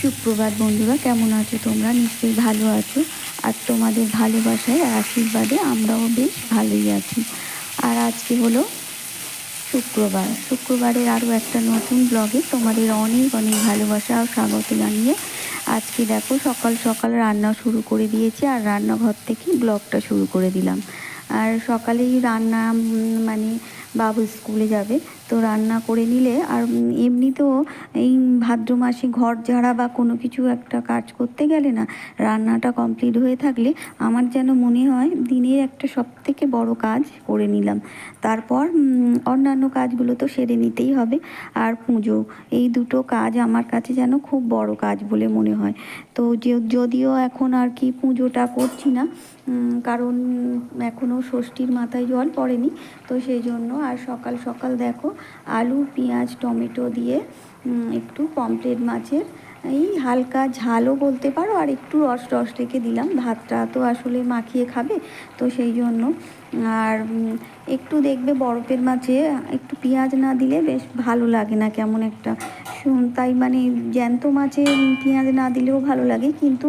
সুপ্রভাত বন্ধুরা, কেমন আছো তোমরা? নিশ্চয়ই ভালো আছো। আর তোমাদের ভালোবাসায় আশীর্বাদে আমরাও বেশ ভালোই আছি। আর আজকে হলো শুক্রবার। শুক্রবারের আরও একটা নতুন ব্লগে তোমাদের অনেক অনেক ভালোবাসা আর স্বাগত জানিয়ে আজকে দেখো সকাল সকাল রান্না শুরু করে দিয়েছি আর রান্নাঘর থেকে ব্লগটা শুরু করে দিলাম। আর সকালেই রান্না মানে বাবু স্কুলে যাবে। তো রান্না করে নিলে আর এমনিতেও এই ভাদ্র মাসে ঘর ঝাড়া বা কোনো কিছু একটা কাজ করতে গেলে না, রান্নাটা কমপ্লিট হয়ে থাকলে আমার যেন মনে হয় দিনের একটা সব থেকে বড় কাজ করে নিলাম। তারপর অন্যান্য কাজগুলো তো সেরে নিতেই হবে। আর পুজো, এই দুটো কাজ আমার কাছে যেন খুব বড় কাজ বলে মনে হয়। তো যদিও এখন আর কি পুজোটা করছি না কারণ এখনও ষষ্ঠীর মাথায় জল পড়েনি। তো সেই জন্য আর সকাল সকাল দেখো আলু, পেঁয়াজ, টমেটো দিয়ে একটু পমপ্লেট মাছের, এই হালকা ঝালও বলতে পারো আর একটু রস রস রেখে দিলাম। ভাতটা তো আসলে মাখিয়ে খাবে, তো সেই জন্য। আর একটু দেখবে বরফের মাঝে, একটু পেঁয়াজ না দিলে বেশ ভালো লাগে না কেমন একটা। তাই মানে জ্যান্ত মাছে পেঁয়াজ না দিলেও ভালো লাগে, কিন্তু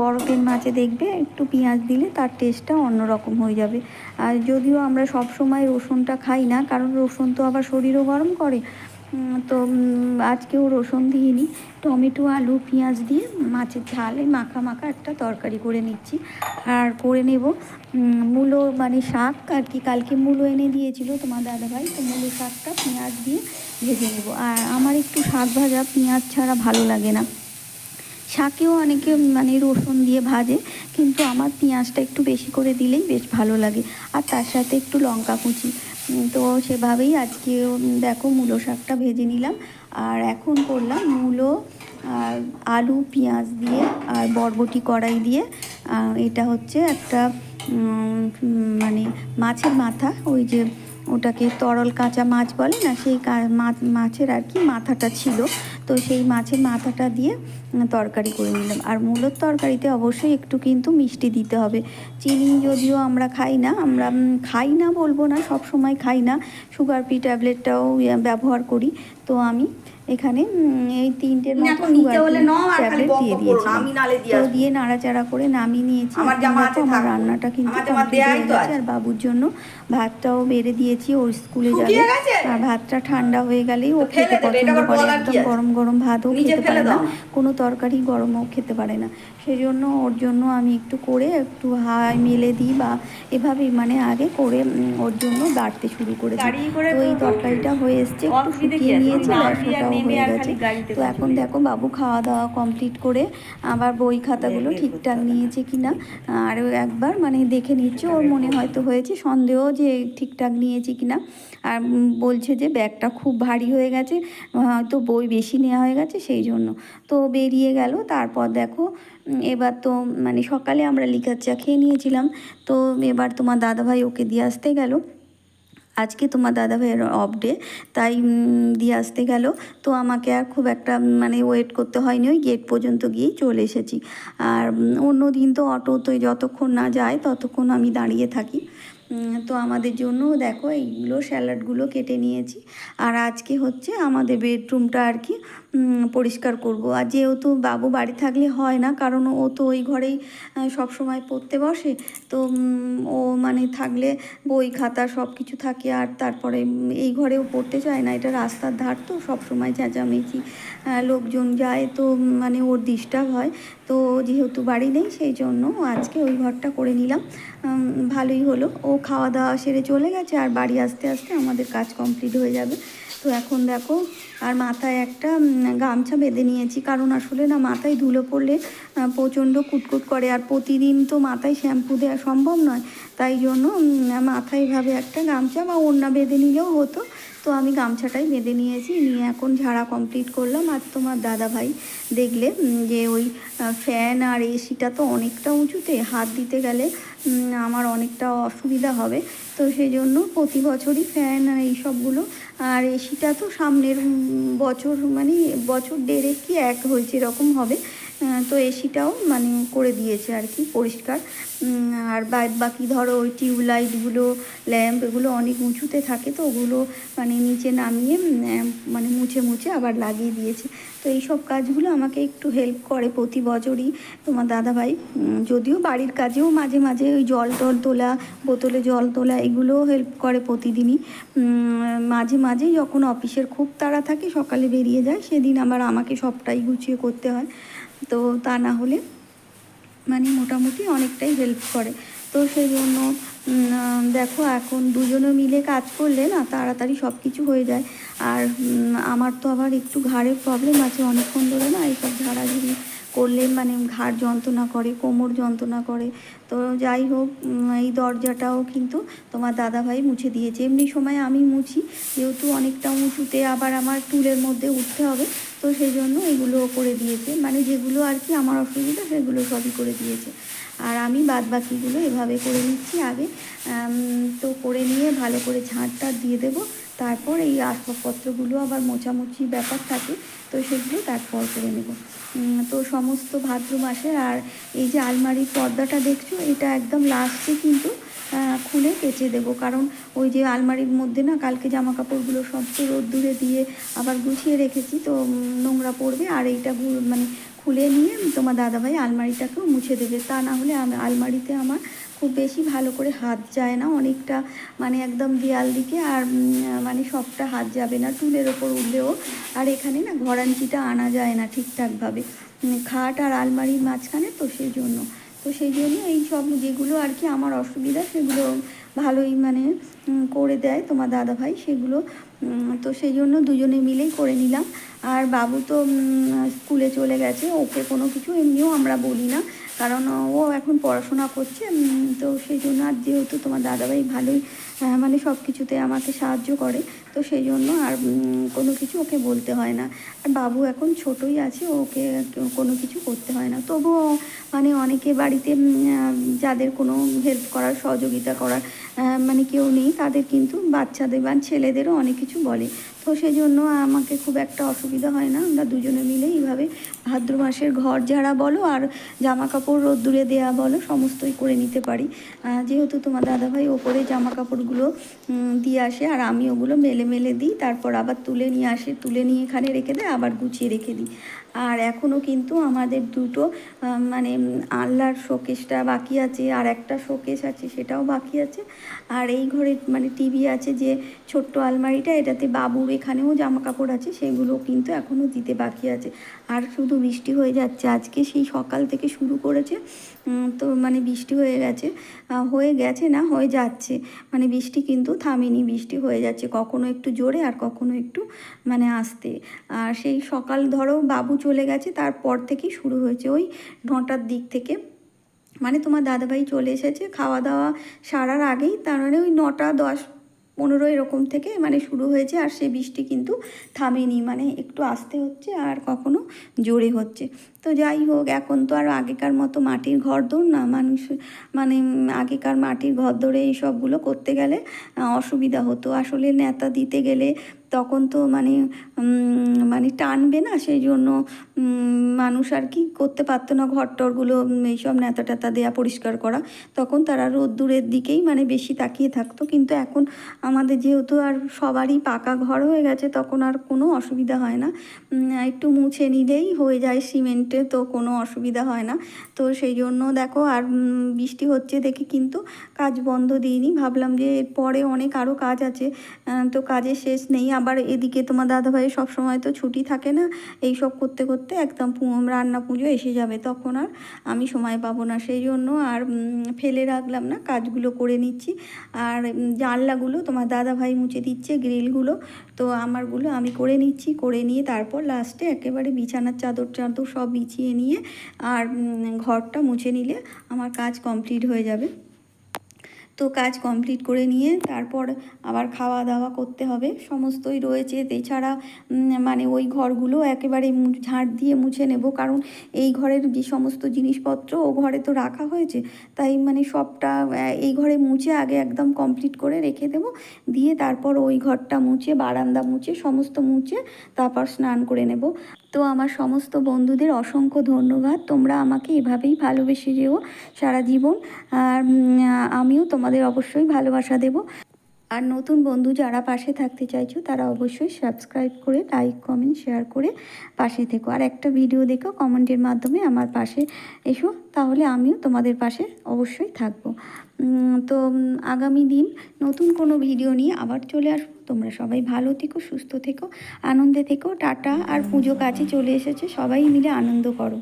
বরফের মাছে দেখবে একটু পেঁয়াজ দিলে তার টেস্টটা অন্যরকম হয়ে যাবে। আর যদিও আমরা সব সময় রসুনটা খাই না, কারণ রসুন তো আবার শরীরও গরম করে তো আজকেও রসুন দিইনি। টমেটো, আলু, পেঁয়াজ দিয়ে মাছের ঝালে মাখা মাখা একটা তরকারি করে নিচ্ছি। আর করে নেব মূলো মানে শাক আর কি, কালকে মূলো এনে দিয়েছিল তোমার দাদাভাই, তো মূলো শাকটা পেঁয়াজ দিয়ে ভেজে নেব। আর আমার একটু শাক ভাজা, পেঁয়াজ ছাড়া ভালো লাগে না। শাকেও অনেকে মানে রসুন দিয়ে ভাজে, কিন্তু আমার পেঁয়াজটা একটু বেশি করে দিলেই বেশ ভালো লাগে। আর তার সাথে একটু লঙ্কা কুচি তো সেভাবেই আজকে দেখো মূলো শাকটা ভেজে নিলাম। আর এখন করলাম মূলো, আর আলু, পেঁয়াজ দিয়ে, আর বরবটি কড়াই দিয়ে। এটা হচ্ছে একটা মানে মাছের মাথা, ওই যে ওটাকে তরল কাঁচা মাছ বলে না, সেই মাছ মাছের আর কি মাথাটা ছিল। তো সেই মাছের মাথাটা দিয়ে তরকারি করে নিলাম। আর মূলত তরকারিতে অবশ্যই একটু কিন্তু মিষ্টি দিতে হবে। চিনি যদিও আমরা খাই না, আমরা খাই না বলব না সব সময় খাই না। সুগার ফ্রি ট্যাবলেটটাও ব্যবহার করি। তো আমি এখানে এই তিনটের মতো আর ট্যাবলেট দিয়ে দিয়েছি দিয়ে তো দিয়ে নাড়াচাড়া করে নামিয়ে নিয়েছি। আমার। রান্নাটা কিন্তু হয়ে গেছে আর বাবুর জন্য ভাতটাও বেড়ে দিয়েছি ওর স্কুলে যাবে। আর ভাতটা ঠান্ডা হয়ে গেলেই ও খেতে পছন্দ করে। একদম গরম গরম ভাতও খেতে পারে না। কোনো তরকারি গরমও খেতে পারে না। সেই জন্য ওর জন্য আমি একটু করে একটু হাই মেলে দিই বা এভাবেই মানে আগে করে ওর জন্য বাড়তে শুরু করেছি। তো এই তরকারিটা হয়ে এসছে একটু শুকিয়ে? নিয়েছি নাও হয়ে গেছে। তো এখন দেখো বাবু খাওয়া দাওয়া কমপ্লিট করে আবার বই খাতাগুলো ঠিকঠাক হবে। নিয়েছে কিনা আর একবার মানে দেখে নিচ্ছে ওর মনে হয়তো হয়েছে সন্দেহ যে ঠিকঠাক নিয়েছি কিনা। আর বলছে যে ব্যাগটা খুব ভারী হয়ে গেছে হয়তো বই বেশি নেওয়া হয়ে গেছে সেই জন্য। তো বেরিয়ে গেল তারপর দেখো এবার তো মানে সকালে আমরা লিকার চা খেয়ে নিয়েছিলাম। তো এবার তোমার দাদাভাই ওকে দিয়ে আসতে গেল। আজকে তোমার দাদা ভাইয়ের অফ ডে তাই দিয়ে আসতে গেল। তো আমাকে আর খুব একটা মানে ওয়েট করতে হয়নি, ওই গেট পর্যন্ত গিয়ে চলে এসেছি। আর অন্য দিন তো অটো তো যতক্ষণ না যায়, ততক্ষণ আমি দাঁড়িয়ে থাকি। তো আমাদের জন্য দেখো, এইগুলো স্যালাডগুলো কেটে নিয়েছি। আর আজকে হচ্ছে আমাদের বেডরুমটা আর কি পরিষ্কার করব। আর যেহেতু বাবু বাড়ি থাকলে হয় না, কারণ ও তো ওই ঘরেই সব সময় পড়তে বসে, তো ও মানে থাকলে বই খাতা সব কিছু থাকে আর তারপরে এই ঘরেও পড়তে চায় না, এটা রাস্তার ধার তো সবসময় চেঁচামেচি। লোকজন যায় তো মানে ওর ডিস্টার্ব হয়। তো যেহেতু বাড়ি নেই, সেই জন্য আজকে ওই ঘরটা করে নিলাম। ভালোই হলো। ও খাওয়া দাওয়া সেরে চলে গেছে আর বাড়ি আসতে আসতে আমাদের কাজ কমপ্লিট হয়ে যাবে। তো এখন দেখো, আর মাথায় একটা গামছা বেঁধে নিয়েছি। কারণ আসলে না, মাথায় ধুলো পড়লে প্রচণ্ড কুটকুট করে। আর প্রতিদিন তো মাথায় শ্যাম্পু দেওয়া সম্ভব নয়। তাই জন্য মাথায় এভাবে একটা গামছা বা ওড়না বেঁধে নিলেও হতো। তো আমি গামছাটাই বেঁধে নিয়েছি, নিয়ে এখন ঝাড়া কমপ্লিট করলাম। আর তোমার দাদা ভাই দেখলে যে ওই ফ্যান আর এসিটা তো অনেকটা উঁচুতে, হাত দিতে গেলে আমার অনেকটা অসুবিধা হবে। তো সেই জন্য প্রতি বছরই ফ্যান এই সবগুলো। আর এসিটা তো সামনের বছর মানে বছর দেড়েক কি এক হয়েছে, এরকম হবে। তো এসিটাও মানে করে দিয়েছে আর কি, পরিষ্কার। আর বাকি ধরো ওই টিউবলাইটগুলো, ল্যাম্প এগুলো অনেক উঁচুতে থাকে তো ওগুলো মানে নিচে নামিয়ে মানে মুছে মুছে আবার লাগিয়ে দিয়েছে। তো এই সব কাজগুলো আমাকে একটু হেল্প করে প্রতি বছরই তোমার দাদাভাই। যদিও বাড়ির কাজেও মাঝে মাঝে ওই জল টল তোলা, বোতলে জল তোলা এগুলোও হেল্প করে প্রতিদিনই। মাঝে মাঝে যখন অফিসের খুব তাড়া থাকে, সকালে বেরিয়ে যায়, সেদিন আবার আমাকে সবটাই গুছিয়ে করতে হয়। তো তা না হলে মানে মোটামুটি অনেকটাই হেল্প করে। তো সেই জন্য দেখো এখন দুজনে মিলে কাজ করলে না তাড়াতাড়ি সব কিছু হয়ে যায়। আর আমার তো আবার একটু ঘাড়ের প্রবলেম আছে। অনেকক্ষণ ধরে না এইসব ঝাড়াঝুড়ি করলে মানে ঘাড় যন্ত্রণা করে, কোমর যন্ত্রণা করে। তো যাই হোক এই দরজাটাও কিন্তু তোমার দাদাভাই মুছে দিয়েছে। এমনি সময় আমি মুছি, যেহেতু অনেকটা উঁচুতে আবার আমার টুলের মধ্যে উঠতে হবে। তো সেই জন্য এগুলো করে দিয়েছে। মানে যেগুলো আর কি আমার অসুবিধা, সেগুলো সবই করে দিয়েছে। আর আমি বাদ বাকিগুলো এভাবে করে নিচ্ছি আগে। তো করে নিয়ে ভালো করে ঝাঁটটা দিয়ে দেবো। তারপর এই আসবাবপত্রগুলো আবার মোছামুছি ব্যাপার থাকে, তো সেগুলো তারপর করে নেব। তো সমস্ত ভাদ্র মাসের আর এই যে আলমারির পর্দাটা দেখছ, এটা একদম লাস্টে কিন্তু খুলে কেচে দেবো। কারণ ওই যে আলমারির মধ্যে না কালকে জামা কাপড়গুলো সব রোদ্দুরে দিয়ে আবার গুছিয়ে রেখেছি, তো নোংরা পড়বে। আর এইটা মানে খুলে নিয়ে তোমার দাদাভাই আলমারিটাকেও মুছে দেবে। তা না হলে আলমারিতে আমার খুব বেশি ভালো করে হাত যায় না, অনেকটা মানে একদম দেয়াল দিকে আর মানে সবটা হাত যাবে না, টুলের ওপর উঠলেও। আর এখানে না ঘরাঞ্চিটা আনা যায় না ঠিকঠাকভাবে। খাট আর আলমারির মাঝখানে তো সেই জন্য তো সেই জন্য এই সব যেগুলো আর কি আমার অসুবিধা, সেগুলো ভালোই মানে করে দেয় তোমার দাদাভাই সেগুলো। তো সেই জন্য দুজনে মিলেই করে নিলাম। আর বাবু তো স্কুলে চলে গেছে, ওকে কোনো কিছু এমনিও আমরা বলি না। কারণ ও এখন পড়াশোনা করছে তো সেই জন্য আর যেহেতু তোমার দাদাভাই ভালোই মানে সব কিছুতে আমাকে সাহায্য করে, তো সেই জন্য আর কোনো কিছু ওকে বলতে হয় না। আর বাবু এখন ছোটই আছে, ওকে কোনো কিছু করতে হয় না। তবুও মানে অনেকে বাড়িতে যাদের কোনো হেল্প করার, সহযোগিতা করার মানে কেউ নেই, তাদের কিন্তু বাচ্চাদের বা ছেলেদেরও অনেক কিছু বলে। তো সেই জন্য আমাকে খুব একটা অসুবিধা হয় না, আমরা দুজনে মিলে এইভাবে ভাদ্র মাসের ঘর ঝাড়া বলো, আর জামা কাপড় রোদ্দুরে দেওয়া বলো, সমস্তই করে নিতে পারি। যেহেতু তোমার দাদাভাই ওপরে জামা কাপড়গুলো দিয়ে আসে, আর আমি ওগুলো মেলে মেলে দিই, তারপর আবার তুলে নিয়ে আসে, তুলে নিয়ে এখানে রেখে দেয়, আবার গুছিয়ে রেখে দিই। আর এখনও কিন্তু আমাদের দুটো মানে আলনার শোকেসটা বাকি আছে, আর একটা শোকেস আছে সেটাও বাকি আছে। আর এই ঘরে মানে টিভি আছে যে ছোট্ট আলমারিটা, এটাতে বাবুর এখানেও জামা কাপড় আছে, সেগুলো কিন্তু এখনও দিতে বাকি আছে। আর শুধু বৃষ্টি হয়ে যাচ্ছে, আজকে সেই সকাল থেকে শুরু করেছে তো মানে বৃষ্টি হয়ে গেছে হয়ে গেছে না, হয়ে যাচ্ছে। মানে বৃষ্টি কিন্তু থামেনি, বৃষ্টি হয়ে যাচ্ছে, কখনো একটু জোরে আর কখনো একটু মানে আসতে। আর সেই সকাল ধরো বাবু চলে গেছে, তারপর থেকেই শুরু হয়েছে। ওই নটার দিক থেকে। মানে তোমার দাদাভাই চলে এসেছে খাওয়া দাওয়া সারার আগেই। তার মানে ওই নটা, দশ, পনেরো এরকম থেকে মানে শুরু হয়েছে। আর সে বৃষ্টি কিন্তু থামেনি মানে একটু আস্তে হচ্ছে আর কখনো জোরে হচ্ছে। তো যাই হোক, এখন তো আর আগেকার মতো মাটির ঘর দৌড় না। মানুষ মানে আগেকার মাটির ঘর দৌড়ে এইসবগুলো করতে গেলে অসুবিধা হতো। আসলে নেতা দিতে গেলে তখন তো মানে মানে টানবে না, সেই জন্য মানুষ আর কি করতে পারতো না ঘর টরগুলো এইসব নেতা টেতা দেয়া পরিষ্কার করা। তখন তারা রোদ্দুরের দিকেই মানে বেশি তাকিয়ে থাকতো। কিন্তু এখন আমাদের যেহেতু আর সবারই পাকা ঘর হয়ে গেছে, তখন আর কোনো অসুবিধা হয় না। একটু মুছে নিলেই হয়ে যায় সিমেন্টে, তো কোনো অসুবিধা হয় না। তো সেই জন্য দেখো, আর বৃষ্টি হচ্ছে দেখে কিন্তু কাজ বন্ধ দিইনি। ভাবলাম যে পরে অনেক আরও কাজ আছে। তো কাজের শেষ নেই। আবার এদিকে তোমার দাদাভাইয়ের সব সময় তো ছুটি থাকে না এই সব করতে করতে একদম রান্না পুজো এসে যাবে, তখন আর আমি সময় পাবো না। সেই জন্য আর ফেলে রাখলাম না, কাজগুলো করে নিচ্ছি। আর জানলাগুলো তোমার দাদাভাই মুছে দিচ্ছে, গ্রিলগুলো, তো আমারগুলো আমি করে নিচ্ছি, করে নিয়ে তারপর লাস্টে একেবারে বিছানার চাদর চাদর সব বিছিয়ে নিয়ে আর ঘরটা মুছে নিলে আমার কাজ কমপ্লিট হয়ে যাবে। তো কাজ কমপ্লিট করে নিয়ে তারপর আবার খাওয়া দাওয়া করতে হবে। সমস্তই রয়েছে। এছাড়া মানে ওই ঘরগুলো একেবারে ঝাঁট দিয়ে মুছে নেব। কারণ এই ঘরের যে সমস্ত জিনিসপত্র, ও ঘরে তো রাখা হয়েছে। তাই মানে সবটা এই ঘরে মুছে আগে একদম কমপ্লিট করে রেখে দেব। দিয়ে তারপর ওই ঘরটা মুছে, বারান্দা মুছে, সমস্ত মুছে তারপর স্নান করে নেব। তো আমার সমস্ত বন্ধুদের অসংখ্য ধন্যবাদ। তোমরা আমাকে এভাবেই ভালোবেসে যেও সারা জীবন। আর আমিও আমিও তোমাদের অবশ্যই ভালোবাসা দেব। আর নতুন বন্ধু যারা পাশে থাকতে চাইছো, তারা অবশ্যই সাবস্ক্রাইব করে লাইক কমেন্ট শেয়ার করে পাশে থেকো। আর একটা ভিডিও দেখো কমেন্টের মাধ্যমে আমার পাশে এসো, তাহলে আমিও তোমাদের পাশে অবশ্যই থাকব। তো, আগামী দিন নতুন কোনো ভিডিও নিয়ে আবার চলে আসব। তোমরা সবাই ভালো থেকো, সুস্থ থেকো, আনন্দে থেকো। টাটা, আর পুজো কাছে চলে এসেছে। সবাই মিলে আনন্দ করো।